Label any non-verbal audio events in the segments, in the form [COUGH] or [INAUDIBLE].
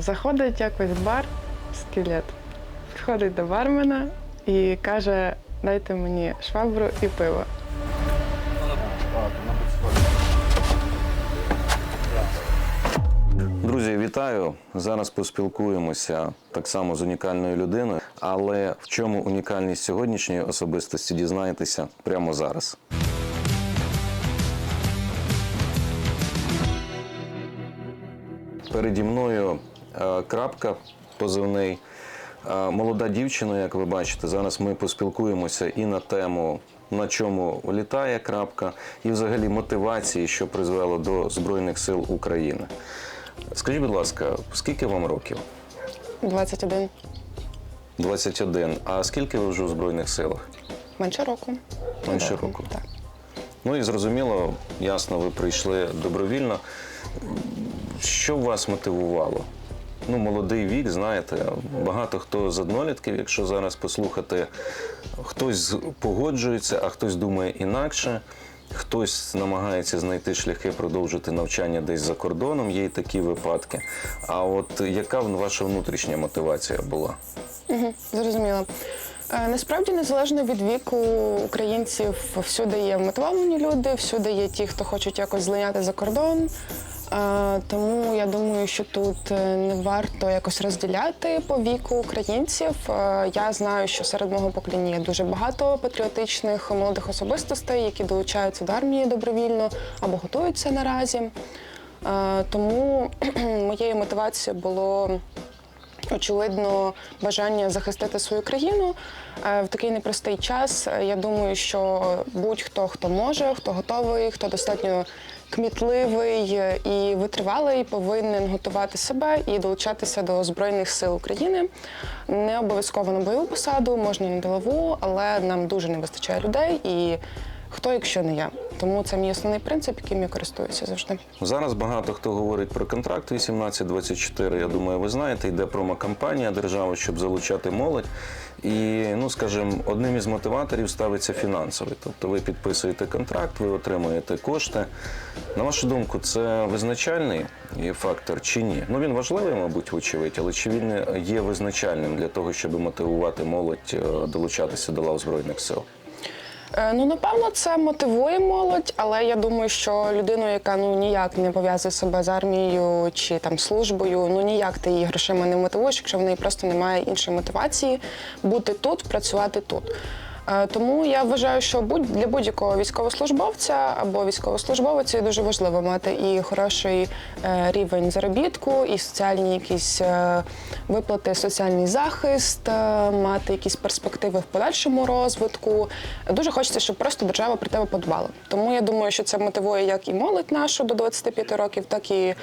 Заходить якось в бар скелет. Підходить до бармена і каже: дайте мені швабру і пиво. Друзі, вітаю! Зараз поспілкуємося так само з унікальною людиною, але в чому унікальність сьогоднішньої особистості дізнаєтеся прямо зараз. Переді мною крапка позивний. Е, Молода дівчина, як ви бачите, зараз ми поспілкуємося і на тему, на чому літає крапка, і взагалі мотивації, що призвело до Збройних сил України. Скажіть, будь ласка, скільки вам років? 21. 21. А скільки ви вже у Збройних силах? Менше року. Менше року. Так. Ну і зрозуміло, ясно, ви прийшли добровільно. Що вас мотивувало? Ну, молодий вік, знаєте, багато хто з однолітків, якщо зараз послухати, хтось погоджується, а хтось думає інакше. Хтось намагається знайти шляхи продовжити навчання десь за кордоном, є і такі випадки. А от яка ваша внутрішня мотивація була? Угу, зрозуміло. Е, Насправді, незалежно від віку українців, всюди є мотивовані люди, всюди є ті, хто хочуть якось злиняти за кордон. Тому я думаю, що тут е, не варто якось розділяти по віку українців. Я знаю, що серед мого покоління є дуже багато патріотичних молодих особистостей, які долучаються до армії добровільно або готуються наразі. Тому [CLEARS THROAT] моєю мотивацією було очевидно бажання захистити свою країну в такий непростий час. е, Я думаю, що будь-хто хто може, хто готовий, хто достатньо кмітливий е, і витривалий, повинен готувати себе і долучатися до збройних сил України. Не обов'язково на бойову посаду, можна на ділову, але нам дуже не вистачає людей і. Хто, якщо не я, тому це мій основний принцип, яким я користуюся завжди. Зараз багато хто говорить про контракт 18-24. Я думаю, ви знаєте, йде промокампанія держави, щоб залучати молодь. І, ну скажімо, одним із мотиваторів ставиться фінансовий. Тобто ви підписуєте контракт, ви отримуєте кошти. На вашу думку, це визначальний фактор чи ні? Ну він важливий, мабуть, вочевидь, але чи він є визначальним для того, щоб мотивувати молодь е, долучатися до лав Збройних сил? Е, Ну, напевно, це мотивує молодь, але я думаю, що людину, яка ну ніяк не пов'язує себе з армією чи там службою, ну ніяк ти її грошима не мотивуєш, якщо в неї просто немає іншої мотивації бути тут, працювати тут. Е, Тому я вважаю, що будь для будь-якого військовослужбовця або військовослужбовиця дуже важливо мати і хороший е, рівень заробітку, і соціальні якісь е, виплати, соціальний захист, мати якісь перспективи в подальшому розвитку. Дуже хочеться, щоб просто держава про тебе подбала. Тому я думаю, що це мотивує як і молодь нашу до 25 років, так і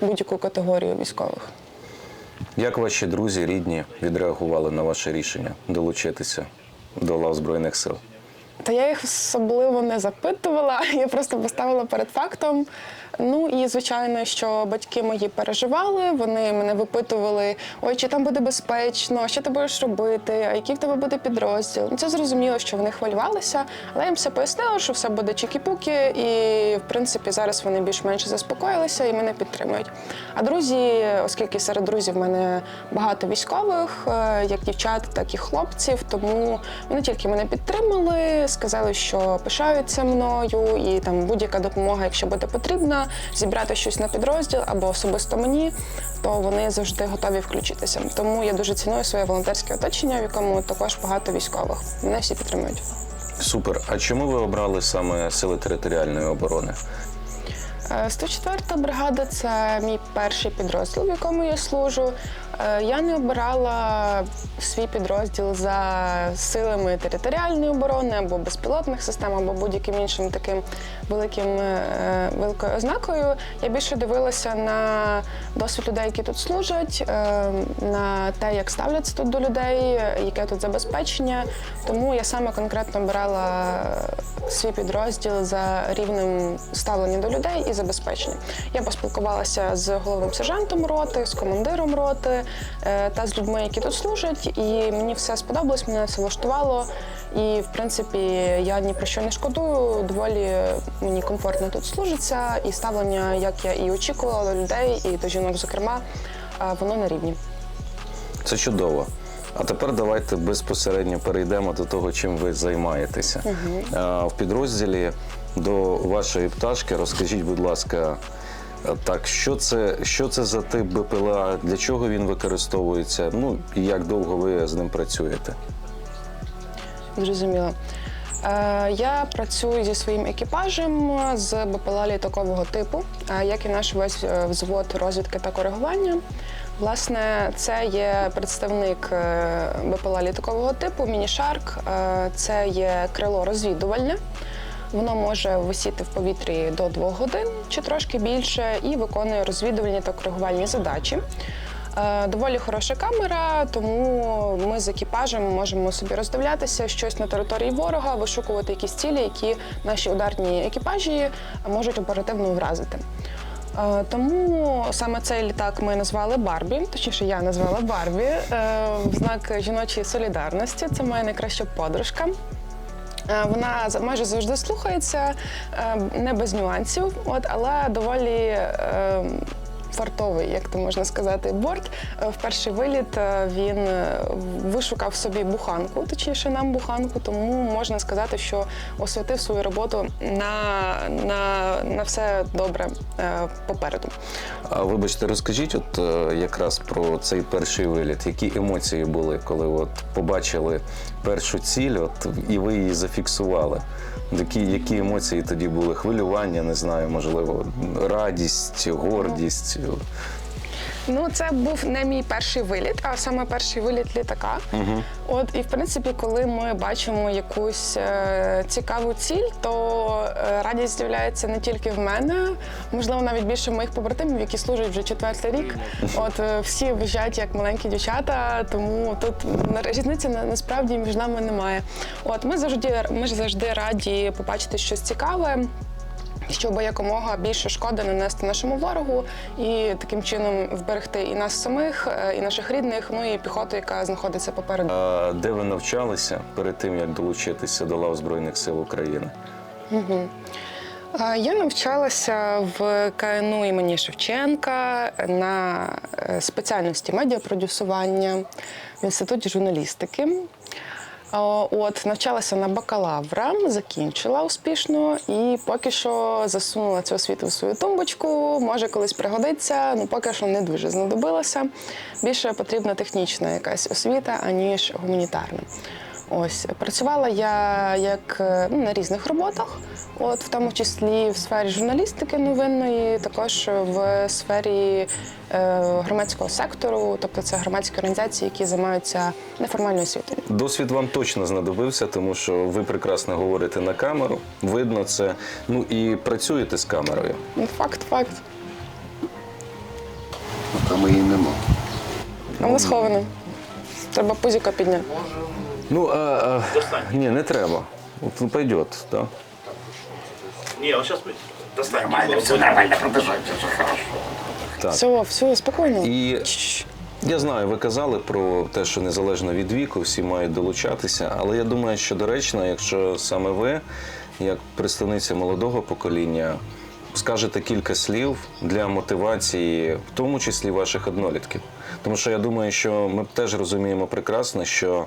будь-яку категорію військових. Як ваші друзі, рідні відреагували на ваше рішення долучитися до лав Збройних сил? Та я їх особливо не запитувала, [LAUGHS] я просто поставила перед фактом. Ну і звичайно, що батьки мої переживали, вони мене випитували: ой, чи там буде безпечно, що ти будеш робити, а який в тебе буде підрозділ. Ну, Це зрозуміло, що вони хвилювалися, але їм все пояснила, що все буде чікі-пуки, і в принципі зараз вони більш-менш заспокоїлися і мене підтримують. А друзі, оскільки серед друзів в мене багато військових, е, як дівчат, так і хлопців, тому вони тільки мене підтримали, сказали, що пишаються мною, і там будь-яка допомога, якщо буде потрібна, зібрати щось на підрозділ або особисто мені, то вони завжди готові включитися. Тому я дуже ціную своє волонтерське оточення, в якому також багато військових. Мене всі підтримують. Супер. А чому ви обрали саме сили територіальної оборони? Е, 104-та бригада це мій перший підрозділ, в якому я служу. Е, Я не обирала свій підрозділ за силами територіальної оборони або безпілотних систем, або будь-яким іншим таким великим е, великою ознакою. Я більше дивилася на досвід людей, які тут служать, е, на те, як ставляться тут до людей, яке тут забезпечення. Тому я саме конкретно обирала свій підрозділ за рівнем ставлення до людей і забезпечення. Я поспілкувалася з головним сержантом роти, з командиром роти е, та з людьми, які тут служать, і мені все сподобалось, мене це влаштувало. І в принципі я ні про що не шкодую. Доволі мені комфортно тут служиться, і ставлення, як я і очікувала людей, і до жінок, зокрема. воно на рівні. Це чудово. А тепер давайте безпосередньо перейдемо до того, чим ви займаєтеся. А, В підрозділі до вашої пташки розкажіть, будь ласка, так, що це, що це за тип БПЛА, для чого він використовується, ну і як довго ви з ним працюєте? Зрозуміло. Е, Я працюю зі своїм екіпажем з БПЛА літакового типу, е, як і наш весь е, взвод розвідки та коригування. Власне, це є представник е, БПЛА літакового типу Мінішарк. Е, Це є крило розвідувальне. Воно може висіти в повітрі до двох годин чи трошки більше, і виконує розвідувальні та коригувальні задачі. Е, Доволі хороша камера, тому ми з екіпажем можемо собі роздивлятися щось на території ворога, вишукувати якісь цілі, які наші ударні екіпажі можуть оперативно вразити. Е, Тому саме цей літак ми назвали Барбі, точніше, я назвала Барбі е, в знак жіночої солідарності. Це моя найкраща подружка. Вона майже завжди слухається, не без нюансів, от, але доволі е, як то можна сказати, борт. Е, В перший виліт е, він е, вишукав собі буханку, точніше нам буханку, тому можна сказати, що освятив свою роботу на, на, на все добре попереду. А вибачте, розкажіть, от якраз про цей перший виліт. Які емоції були, коли от побачили першу ціль, от і ви її зафіксували? Які, які емоції тоді були? Хвилювання, не знаю, можливо, радість, гордість. Ну, це був не мій перший виліт, а саме перший виліт літака. Угу. От і в принципі, коли ми бачимо якусь е, цікаву ціль, то е, радість з'являється не тільки в мене, можливо, навіть більше моїх побратимів, які служать вже четвертий рік. От е, всі виїжджають як маленькі дівчата, тому тут різниці на- насправді між нами немає. От ми завжди ми ж завжди раді побачити щось цікаве. Щоб якомога більше шкоди нанести нашому ворогу і таким чином вберегти і нас самих, е, і наших рідних, ну і піхоту, яка знаходиться попереду. А де ви навчалися перед тим, як долучитися до лав Збройних сил України? А, Я навчалася в КНУ імені Шевченка на е, спеціальності медіапродюсування в інституті журналістики. От навчалася на бакалавра, закінчила успішно і поки що засунула цю освіту в свою тумбочку. Може колись пригодиться, ну поки що не дуже знадобилася. Більше потрібна технічна якась освіта, аніж гуманітарна. Ось працювала я як е, ну, на різних роботах, от в тому числі в сфері журналістики новинної, також в сфері е, громадського сектору, тобто це громадські організації, які займаються неформальною освітою. Досвід вам точно знадобився, тому що ви прекрасно говорите на камеру, видно це. Ну і працюєте з камерою. Ну, факт, факт. Ну, Там її нема. Воно сховане. Треба пузіка підняти. Ну а, а ні, не треба. От, Ну, пойдет, так? Не, он сейчас достанет. Нормально, все нормально, продолжайте, все хорошо. Так. Все, все, спокійно. І я знаю, ви казали про те, що незалежно від віку всі мають долучатися, але я думаю, що доречно, якщо саме ви, як представниця молодого покоління, скажете кілька слів для мотивації, в тому числі ваших однолітків. Тому що я думаю, що ми теж розуміємо прекрасно, що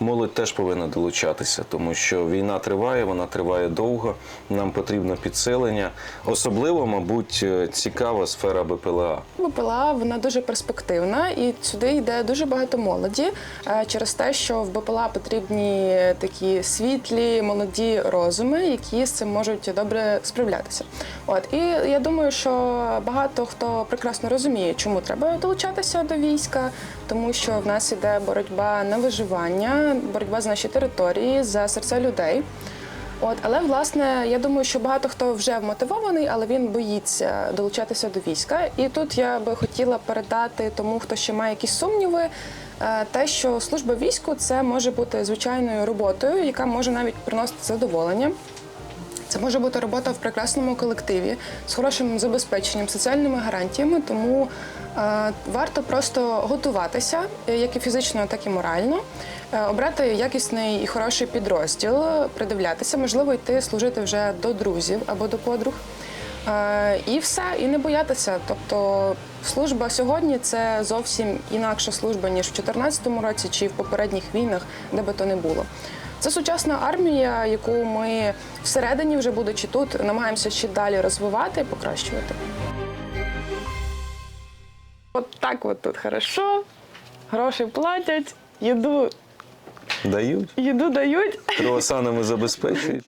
молодь теж повинна долучатися, тому що війна триває, вона триває довго. Нам потрібно підсилення. Особливо, мабуть, е, цікава сфера БПЛА. БПЛА вона дуже перспективна, і сюди йде дуже багато молоді е, через те, що в БПЛА потрібні такі світлі, молоді розуми, які з цим можуть добре справлятися. От і я думаю, що багато хто прекрасно розуміє, чому треба долучатися до війська, тому що в нас іде боротьба на виживання, боротьба за наші території, за серця людей. От, але власне я думаю, що багато хто вже вмотивований, але він боїться долучатися до війська. І тут я би хотіла передати тому, хто ще має якісь сумніви, е, те, що служба війську це може бути звичайною роботою, яка може навіть приносити задоволення. Це може бути робота в прекрасному колективі з хорошим забезпеченням, соціальними гарантіями. Тому варто просто готуватися, е, як і фізично, так і морально, е, обрати якісний і хороший підрозділ, придивлятися, можливо, йти служити вже до друзів або до подруг. Е, і все, і не боятися. Тобто служба сьогодні це зовсім інакша служба, ніж в 2014 році чи в попередніх війнах, де би то не було. Це сучасна армія, яку ми всередині, вже будучи тут, намагаємося ще далі розвивати і покращувати. От так от тут хорошо, гроші платять, їду, Дають, їду дають. круасанами забезпечують.